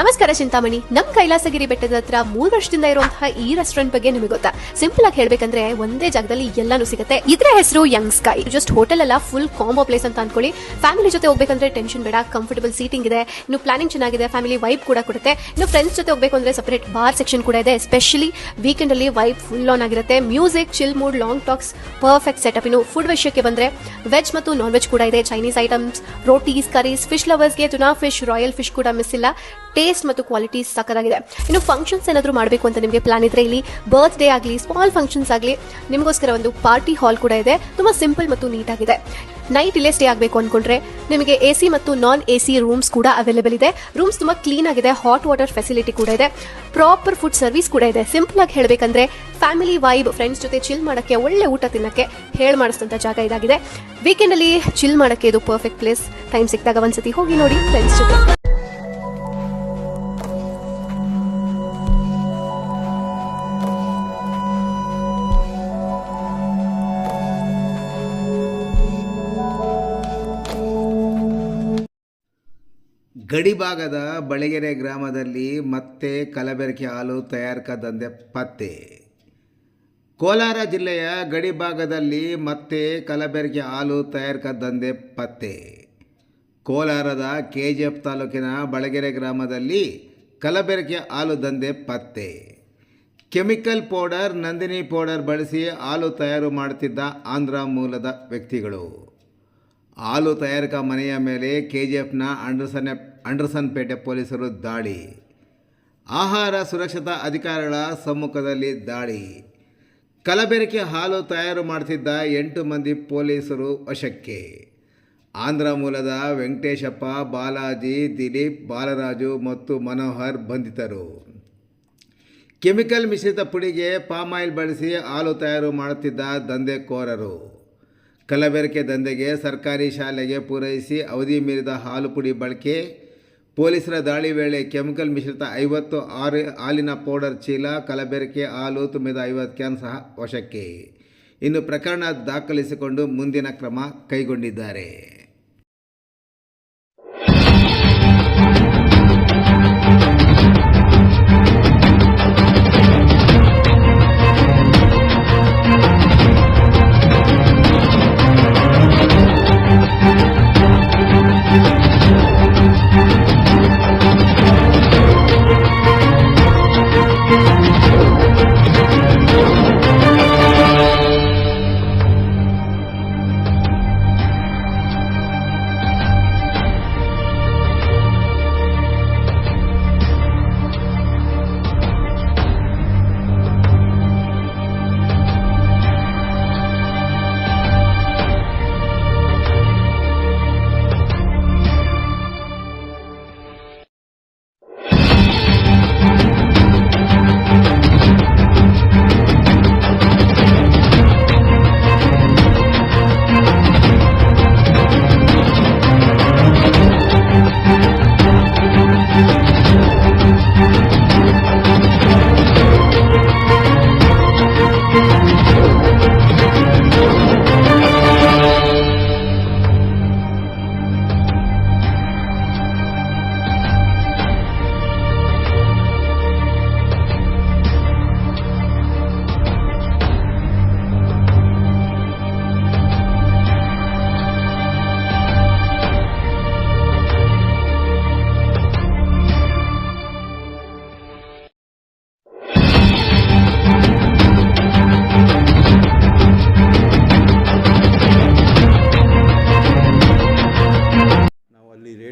ನಮಸ್ಕಾರ ಚಿಂತಾಮಣಿ. ನಮ್ ಕೈಲಾಸಗಿರಿ ಬೆಟ್ಟದ ಹತ್ರ ಮೂರ್ ವರ್ಷದಿಂದ ಇರುವಂತಹ ಈ ರೆಸ್ಟೋರೆಂಟ್ ಬಗ್ಗೆ ನಿಮಗೆ ಗೊತ್ತಾ? ಸಿಂಪಲ್ ಆಗಿ ಹೇಳ್ಬೇಕಂದ್ರೆ ಒಂದೇ ಜಾಗದಲ್ಲಿ ಎಲ್ಲಾನು ಸಿಗುತ್ತೆ. ಇದ್ರ ಹೆಸರು ಯಂಗ್ ಸ್ಕೈ ಜಸ್ಟ್ ಹೋಟೆಲ್ ಅಲ್ಲ ಫುಲ್ ಕಾಂಬೋ ಪ್ಲೇಸ್ ಅಂತ ಅನ್ಕೊಳ್ಳಿ. ಫ್ಯಾಮಿಲಿ ಜೊತೆ ಹೋಗ್ಬೇಕಂದ್ರೆ ಟೆನ್ಷನ್ ಬೇಡ ಕಂಫರ್ಟಬಲ್ ಸೀಟಿಂಗ್ ಇದೆ. ಇನ್ನು ಪ್ಲಾನಿಂಗ್ ಚೆನ್ನಾಗಿದೆ ಫ್ಯಾಮಿಲಿ ವೈಬ್ ಕೂಡ ಕೊಡುತ್ತೆ. ಇನ್ನು ಫ್ರೆಂಡ್ಸ್ ಜೊತೆ ಹೋಗ್ಬೇಕು ಅಂದ್ರೆ ಸಪರೇಟ್ ಬಾರ್ ಸೆಕ್ಷನ್ ಕೂಡ ಇದೆ. ಎಸ್ಪೆಷಲಿ ವೀಕೆಂಡ್ ಅಲ್ಲಿ ವೈಬ್ ಫುಲ್ ಆನ್ ಆಗಿರುತ್ತೆ. Music chill mood long talks perfect setup ಇನ್ನು ಫುಡ್ ವಿಷಯಕ್ಕೆ ಬಂದ್ರೆ ವೆಜ್ ಮತ್ತು ನಾನ್ ವೆಜ್ ಕೂಡ ಇದೆ. Chinese items rotis curries fish ಲವರ್ಸ್ಗೆ tuna fish royal fish ಕೂಡ ಮಿಸ್ ಇಲ್ಲ. ಟೇಸ್ಟ್ ಮತ್ತು ಕ್ವಾಲಿಟಿ ಸಕ್ಕದಾಗಿದೆ ಇನ್ನು ಫಂಕ್ಷನ್ಸ್ ಏನಾದರೂ ಮಾಡಬೇಕು ಅಂತ ನಿಮಗೆ ಪ್ಲಾನ್ ಇದ್ರೆ ಇಲ್ಲಿ ಬರ್ತ್ ಡೇ ಆಗಲಿ ಸ್ಮಾಲ್ ಫಂಕ್ಷನ್ಸ್ ಆಗಲಿ, ನಿಮಗೋಸ್ಕರ ಒಂದು ಪಾರ್ಟಿ ಹಾಲ್ ಕೂಡ ಇದೆ. ತುಂಬಾ ಸಿಂಪಲ್ ಮತ್ತು ನೀಟಾಗಿದೆ ನೈಟ್ ಇಲ್ಲೇ ಸ್ಟೇ ಆಗಬೇಕು ಅನ್ಕೊಂಡ್ರೆ ನಿಮಗೆ ಎ ಸಿ ಮತ್ತು ನಾನ್ ಎ ಸಿ ರೂಮ್ಸ್ ಕೂಡ ಅವೈಲೇಬಲ್ ಇದೆ. ರೂಮ್ಸ್ ತುಂಬಾ ಕ್ಲೀನ್ ಆಗಿದೆ ಹಾಟ್ ವಾಟರ್ ಫೆಸಿಲಿಟಿ ಕೂಡ ಇದೆ. ಪ್ರಾಪರ್ ಫುಡ್ ಸರ್ವಿಸ್ ಕೂಡ ಇದೆ. ಸಿಂಪಲ್ ಆಗಿ ಹೇಳಬೇಕಂದ್ರೆ ಫ್ಯಾಮಿಲಿ ವೈಬ್ ಫ್ರೆಂಡ್ಸ್ ಜೊತೆ ಚಿಲ್ ಮಾಡೋಕ್ಕೆ, ಒಳ್ಳೆ ಊಟ ತಿನ್ನಕ್ಕೆ ಹೇಳಿ ಮಾಡಿಸಿದಂಥ ಜಾಗ ಇದಾಗಿದೆ. ವೀಕೆಂಡ್ ಅಲ್ಲಿ ಚಿಲ್ ಮಾಡೋಕ್ಕೆ ಇದು ಪರ್ಫೆಕ್ಟ್ ಪ್ಲೇಸ್ ಟೈಮ್ ಸಿಕ್ಕಿದಾಗ ಒಂದ್ಸತಿ ಹೋಗಿ ನೋಡಿ ಫ್ರೆಂಡ್ಸ್ ಜೊತೆ. ಗಡಿಭಾಗದ ಬಳಿಗೆರೆ ಗ್ರಾಮದಲ್ಲಿ ಮತ್ತೆ ಕಲಬೆರಕೆ ಹಾಲು ತಯಾರಕ ದಂಧೆ ಪತ್ತೆ. ಕೋಲಾರ ಜಿಲ್ಲೆಯ ಗಡಿಭಾಗದಲ್ಲಿ ಮತ್ತೆ ಕಲಬೆರಕೆ ಹಾಲು ತಯಾರಕ ದಂಧೆ ಪತ್ತೆ. ಕೋಲಾರದ ಕೆ ಜಿ ಎಫ್ ತಾಲೂಕಿನ ಬಳಗೆರೆ ಗ್ರಾಮದಲ್ಲಿ ಕಲಬೆರಕೆ ಹಾಲು ದಂಧೆ ಪತ್ತೆ. ಕೆಮಿಕಲ್ ಪೌಡರ್, ನಂದಿನಿ ಪೌಡರ್ ಬಳಸಿ ಹಾಲು ತಯಾರು ಮಾಡುತ್ತಿದ್ದ ಆಂಧ್ರ ಮೂಲದ ವ್ಯಕ್ತಿಗಳು. ಹಾಲು ತಯಾರಕ ಮನೆಯ ಮೇಲೆ ಕೆ ಜಿ ಎಫ್ನ ಅಂಡರ್ಸನ್ ಅಂಡರ್ಸನ್ ಪೇಟೆ ಪೊಲೀಸರು ದಾಳಿ. ಆಹಾರ ಸುರಕ್ಷತಾ ಅಧಿಕಾರಿಗಳ ಸಮ್ಮುಖದಲ್ಲಿ ದಾಳಿ. ಕಲಬೆರಕೆ ಹಾಲು ತಯಾರು ಮಾಡ್ತಿದ್ದ ಎಂಟು ಮಂದಿ ಪೊಲೀಸರು ವಶಕ್ಕೆ. ಆಂಧ್ರ ಮೂಲದ ವೆಂಕಟೇಶಪ್ಪ, ಬಾಲಾಜಿ, ದಿಲೀಪ್, ಬಾಲರಾಜು ಮತ್ತು ಮನೋಹರ್ ಬಂಧಿತರು. ಕೆಮಿಕಲ್ ಮಿಶ್ರಿತ ಪುಡಿಗೆ ಪಾಮ್ ಆಯಿಲ್ ಬಳಸಿ ಹಾಲು ತಯಾರು ಮಾಡುತ್ತಿದ್ದ ದಂಧೆಕೋರರು. ಕಲಬೆರಕೆ ದಂಧೆಗೆ ಸರ್ಕಾರಿ ಶಾಲೆಗೆ ಪೂರೈಸಿ ಅವಧಿ ಮೀರಿದ ಹಾಲು ಪುಡಿ ಬಳಕೆ ಪೊಲೀಸರ ದಾಳಿ ವೇಳೆ ಕೆಮಿಕಲ್ ಮಿಶ್ರಿತ ಐವತ್ತು ಆರು ಹಾಲಿನ ಪೌಡರ್ ಚೀಲ, ಕಲಬೆರಕೆ, ಹಾಲು ತುಂಬಿದ ಐವತ್ತು ಕ್ಯಾನ್ ಸಹ ವಶಕ್ಕೆ. ಇನ್ನು ಪ್ರಕರಣ ದಾಖಲಿಸಿಕೊಂಡು ಮುಂದಿನ ಕ್ರಮ ಕೈಗೊಂಡಿದ್ದಾರೆ.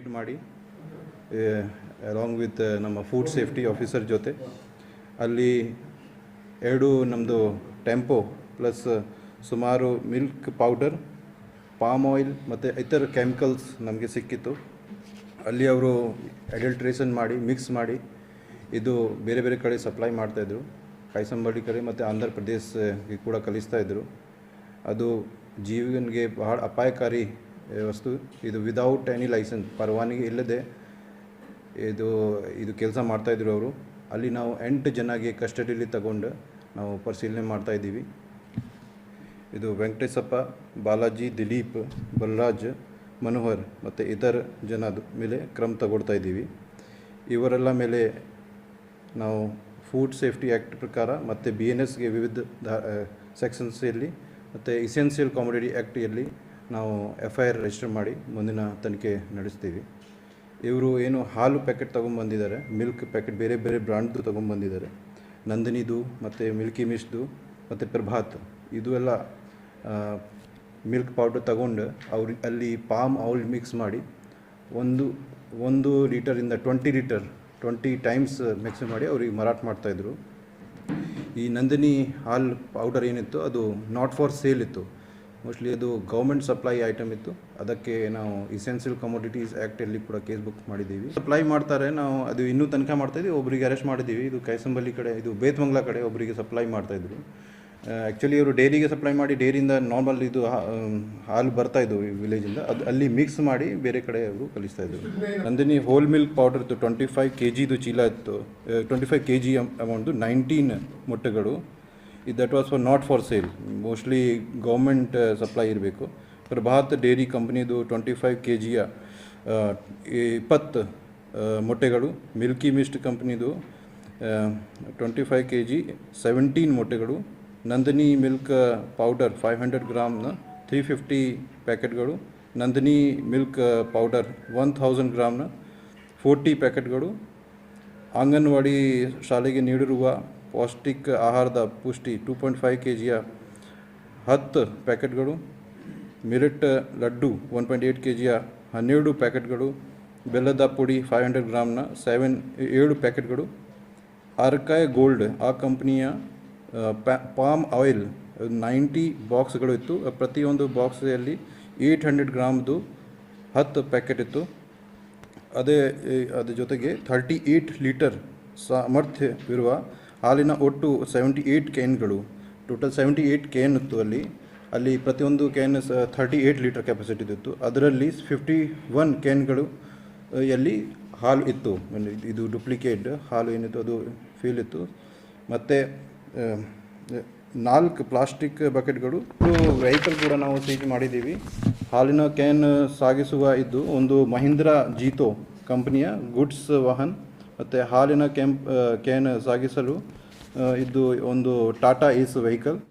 ರೇಡ್ ಮಾಡಿ ಅಲಾಂಗ್ ವಿತ್ ನಮ್ಮ ಫುಡ್ ಸೇಫ್ಟಿ ಆಫೀಸರ್ ಜೊತೆ, ಅಲ್ಲಿ ಎರಡು ನಮ್ಮದು ಟೆಂಪೋ ಪ್ಲಸ್ ಸುಮಾರು ಮಿಲ್ಕ್ ಪೌಡರ್ ಪಾಮ್ ಆಯಿಲ್ ಮತ್ತು ಇತರ ಕೆಮಿಕಲ್ಸ್ ನಮಗೆ ಸಿಕ್ಕಿತ್ತು. ಅಲ್ಲಿ ಅವರು ಅಡಲ್ಟ್ರೇಷನ್ ಮಾಡಿ ಮಿಕ್ಸ್ ಮಾಡಿ, ಇದು ಬೇರೆ ಬೇರೆ ಕಡೆ ಸಪ್ಲೈ ಮಾಡ್ತಾಯಿದ್ರು ಕೈಸಂಬಳ್ಳಿ ಕಡೆ ಮತ್ತು ಆಂಧ್ರ ಪ್ರದೇಶಗೆ ಕೂಡ ಇದ್ದರು ಅದು ಜೀವನಿಗೆ ಬಹಳ ಅಪಾಯಕಾರಿ ವಸ್ತು, ಇದು ವಿದೌಟ್ ಎನಿ ಲೈಸೆನ್ಸ್ ಪರವಾನಗಿ ಇಲ್ಲದೆ ಇದು ಇದು ಕೆಲಸ ಮಾಡ್ತಾಯಿದ್ರು ಅವರು. ಅಲ್ಲಿ ನಾವು ಎಂಟು ಜನಗೆ ಕಸ್ಟಡಿಲಿ ತಗೊಂಡು ನಾವು ಪರಿಶೀಲನೆ ಮಾಡ್ತಾ ಇದ್ದೀವಿ. ಇದು ವೆಂಕಟೇಶಪ್ಪ, ಬಾಲಾಜಿ, ದಿಲೀಪ್, ಬಲರಾಜ್, ಮನೋಹರ್ ಮತ್ತು ಇತರ ಜನದ ಮೇಲೆ ಕ್ರಮ ತಗೊಳ್ತಾ ಇದ್ದೀವಿ. ಇವರೆಲ್ಲ ಮೇಲೆ ನಾವು ಫುಡ್ ಸೇಫ್ಟಿ ಆ್ಯಕ್ಟ್ ಪ್ರಕಾರ ಮತ್ತು ಬಿ ಎನ್ ಎಸ್ಗೆ ವಿವಿಧ ಸೆಕ್ಷನ್ಸಲ್ಲಿ ಮತ್ತು ಇಸೆನ್ಷಿಯಲ್ ಕಾಮೊಡಿಟಿ ಆ್ಯಕ್ಟಲ್ಲಿ ನಾವು ಎಫ್ ಐ ಆರ್ ರಿಜಿಸ್ಟರ್ ಮಾಡಿ ಮುಂದಿನ ತನಿಖೆ ನಡೆಸ್ತೀವಿ. ಇವರು ಏನು ಹಾಲು ಪ್ಯಾಕೆಟ್ ತೊಗೊಂಬಂದಿದ್ದಾರೆ, ಮಿಲ್ಕ್ ಪ್ಯಾಕೆಟ್ ಬೇರೆ ಬೇರೆ ಬ್ರ್ಯಾಂಡ್ದು ತೊಗೊಂಬಂದಿದ್ದಾರೆ. ನಂದಿನಿದು, ಮತ್ತು ಮಿಲ್ಕಿ ಮಿಸ್ದು ಮತ್ತು ಪ್ರಭಾತ್, ಇದು ಎಲ್ಲ ಮಿಲ್ಕ್ ಪೌಡರ್ ತಗೊಂಡು ಅವ್ರು ಅಲ್ಲಿ ಪಾಮ್ ಆಯಿಲ್ ಮಿಕ್ಸ್ ಮಾಡಿ ಒಂದು ಒಂದು ಲೀಟರಿಂದ twenty litre, twenty times mix ಮಾಡಿ ಅವ್ರಿಗೆ ಮಾರಾಟ ಮಾಡ್ತಾಯಿದ್ರು ಈ ನಂದಿನಿ ಹಾಲು ಪೌಡರ್ ಏನಿತ್ತು ಅದು ನಾಟ್ ಫಾರ್ ಸೇಲ್ ಇತ್ತು. ಮೋಸ್ಟ್ಲಿ ಅದು ಗೌರ್ಮೆಂಟ್ ಸಪ್ಲೈ ಐಟಮ್ ಇತ್ತು. ಅದಕ್ಕೆ ನಾವು ಇಸೆನ್ಸಿಯಲ್ ಕಮೋಡಿಟೀಸ್ ಆ್ಯಕ್ಟಲ್ಲಿ ಕೂಡ ಕೇಸ್ ಬುಕ್ ಮಾಡಿದ್ದೀವಿ. ಸಪ್ಲೈ ಮಾಡ್ತಾರೆ, ನಾವು ಅದು ಇನ್ನೂ ತನಿಖೆ ಮಾಡ್ತಾಯಿದ್ವಿ ಒಬ್ಬರಿಗೆ ಅರೆಸ್ಟ್ ಮಾಡಿದ್ದೀವಿ. ಇದು ಕೈಸಂಬಲ್ಲಿ ಕಡೆ, ಇದು ಬೇತ್ಮಂಗ್ಲಾ ಕಡೆ ಒಬ್ಬರಿಗೆ ಸಪ್ಲೈ ಮಾಡ್ತಾಯಿದ್ರು ಆ್ಯಕ್ಚುಲಿ ಅವರು ಡೈರಿಗೆ ಸಪ್ಲೈ ಮಾಡಿ ಡೈರಿಯಿಂದ ನಾರ್ಮಲ್ ಇದು ಹಾಲು ಬರ್ತಾ ಇದ್ದವು ವಿಲೇಜಿಂದ ಅದು ಅಲ್ಲಿ ಮಿಕ್ಸ್ ಮಾಡಿ ಬೇರೆ ಕಡೆ ಅವರು ಕಲಿಸ್ತಾ ಇದ್ರು. ನಂದಿನಿ ಹೋಲ್ ಮಿಲ್ಕ್ ಪೌಡರ್ ಇತ್ತು ಟ್ವೆಂಟಿ ಫೈವ್ ಕೆ ಜಿದು ಚೀಲ ಇತ್ತು. Twenty five K G amount nineteen ಮೊಟ್ಟೆಗಳು. That was for not for sale mostly government supply ಇರಬೇಕು. ಪ್ರಭಾತ್ ಡೇರಿ ಕಂಪ್ನಿದು ಟ್ವೆಂಟಿ ಫೈವ್ ಕೆ ಜಿಯ ಇಪ್ಪತ್ತು ಮೊಟ್ಟೆಗಳು. ಮಿಲ್ಕಿ ಮಿಸ್ಟ್ ಕಂಪ್ನಿದು twenty five K G seventeen ಮೊಟ್ಟೆಗಳು. Nandini milk powder five hundred ಗ್ರಾಮ್ನ three fifty ಪ್ಯಾಕೆಟ್ಗಳು Nandini milk powder one thousand ಗ್ರಾಮ್ನ forty ಪ್ಯಾಕೆಟ್ಗಳು ಅಂಗನವಾಡಿ ಶಾಲೆಗೆ ನೀಡಿರುವ ಪೌಷ್ಟಿಕ ಆಹಾರದ ಪುಷ್ಟಿ ಟೂ ಪಾಯಿಂಟ್ ಫೈವ್ ಕೆ ಜಿಯ ಹತ್ತು ಪ್ಯಾಕೆಟ್ಗಳು, Meerut laddu one point eight K ಜಿಯ ಹನ್ನೆರಡು ಪ್ಯಾಕೆಟ್ಗಳು, ಬೆಲ್ಲದ ಪುಡಿ ಫೈವ್ ಹಂಡ್ರೆಡ್ ಗ್ರಾಮ್ನ ಸೆವೆನ್ ಏಳು ಪ್ಯಾಕೆಟ್ಗಳು ಆರ್ಕಾಯ್ ಗೋಲ್ಡ್ ಆ ಕಂಪ್ನಿಯ ಪಾಮ್ ಆಯಿಲ್ ನೈಂಟಿ ಬಾಕ್ಸ್ಗಳು ಇತ್ತು. ಪ್ರತಿಯೊಂದು ಬಾಕ್ಸಲ್ಲಿ ಏಯ್ಟ್ ಹಂಡ್ರೆಡ್ ಗ್ರಾಮ್ದು ಹತ್ತು ಪ್ಯಾಕೆಟ್ ಇತ್ತು. ಅದೇ ಅದ್ರ ಜೊತೆಗೆ ಥರ್ಟಿ ಏಯ್ಟ್ ಲೀಟರ್ ಸಾಮರ್ಥ್ಯವಿರುವ ಹಾಲಿನ ಒಟ್ಟು ಸೆವೆಂಟಿ ಏಯ್ಟ್ ಕ್ಯಾನ್ಗಳು ಟೋಟಲ್ ಸೆವೆಂಟಿ ಏಯ್ಟ್ ಕ್ಯಾನ್ ಇತ್ತು ಅಲ್ಲಿ. ಅಲ್ಲಿ ಪ್ರತಿಯೊಂದು can thirty eight litre capacity ಇತ್ತು ಅದರಲ್ಲಿ ಫಿಫ್ಟಿ ಒನ್ ಕ್ಯಾನ್ಗಳು ಎಲ್ಲಿ ಹಾಲು ಇತ್ತು. ಇದು ಡುಪ್ಲಿಕೇಟ್ ಹಾಲು ಏನಿತ್ತು ಅದು ಫೀಲ್ ಇತ್ತು. ಮತ್ತು ನಾಲ್ಕು ಪ್ಲಾಸ್ಟಿಕ್ ಬಕೆಟ್ಗಳು ವೆಹಿಕಲ್ ಕೂಡ ನಾವು ಸೀಜ್ ಮಾಡಿದ್ದೀವಿ. ಹಾಲಿನ ಕ್ಯಾನ್ ಸಾಗಿಸುವ ಇದ್ದು ಒಂದು ಮಹೀಂದ್ರ ಜೀತೋ ಕಂಪನಿಯ ಗುಡ್ಸ್ ವಾಹನ್. ಮತ್ತು ಹಾಲಿನ ಕೆಂಪ್ ಕ್ಯಾನ್ ಸಾಗಿಸಲು ಇದು ಒಂದು ಟಾಟಾ ಏಸ್ ವೆಹಿಕಲ್.